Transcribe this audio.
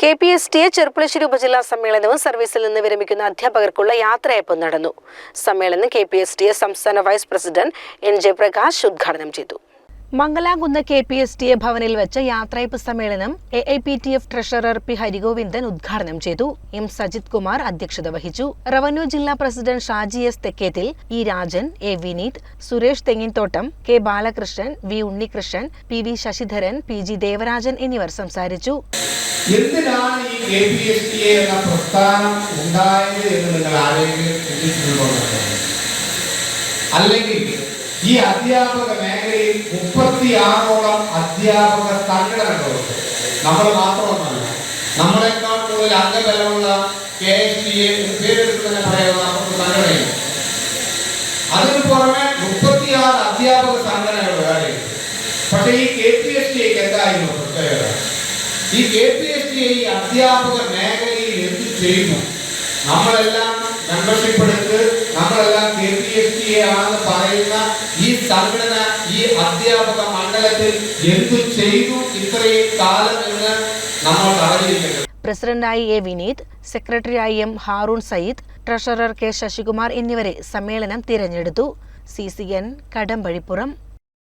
K P S T A Cherpulassery ഉപജില്ലാ സമ്മേളനവും സർവീസിൽ നിന്ന് വിരമിക്കുന്ന അധ്യാപകർക്കുള്ള യാത്രയപ്പ് നടന്നു. സമ്മേളനം K P S T A സംസ്ഥാന vice president N J Prakash ഉദ്ഘാടനം ചെയ്തു. Mangalakunnu K P S T A ഭവനിൽ വെച്ച് യാത്രയപ്പ് സമ്മേളനം A I P T F treasurer P Harigovindan ഉദ്ഘാടനം ചെയ്തു. എം സജിത് കുമാർ അധ്യക്ഷത വഹിച്ചു. റവന്യൂ ജില്ലാ president Shaji S Thekkethil E Rajan A Vineeth Suresh Thenginthottam K Balakrishnan V Unnikrishnan P V Sasidharan P G Devarajan എന്നിവർ സംസാരിച്ചു. എന്തിനാണ് ഈ എന്ന അല്ലെങ്കിൽ ഈ അധ്യാപക മേഖലയിൽ മുപ്പത്തിയാറോളം അധ്യാപക സംഘടനകളുണ്ട് നമ്മൾ മാത്രമൊന്നല്ല നമ്മളെക്കാൾ കൂടുതൽ അംഗബലമുള്ള കെ എസ് ടി എ പേരെടുത്ത് അതിന് പുറമെ മുപ്പത്തിയാറ് അധ്യാപക സംഘടനകൾ വേറെയുണ്ട് പക്ഷേ ഈ കെ പി എസ് ടി എന്തായിരുന്നു പ്രത്യേകത? ഈ കെ പി എസ് ടി ഈ അധ്യാപക മേഖലയിൽ എന്ത് ചെയ്യുന്നു? നമ്മളെല്ലാം മെമ്പർഷിപ്പ് എടുത്ത് നമ്മളെല്ലാം കെ പി എസ് ടി ആണെന്ന് പറയുന്ന ഈ സംഘടന ഈ അധ്യാപക മണ്ഡലത്തിൽ എന്തു ചെയ്തു ഇത്രയും കാലം എന്ന് നമ്മൾ അറിഞ്ഞിരിക്കുന്നത് പ്രസിഡന്റായി എ വിനീത് സെക്രട്ടറിയായി M Haroon Sayyid treasurer K Sasikumar എന്നിവരെ സമ്മേളനം തിരഞ്ഞെടുത്തു. C C N Kadampazhipuram.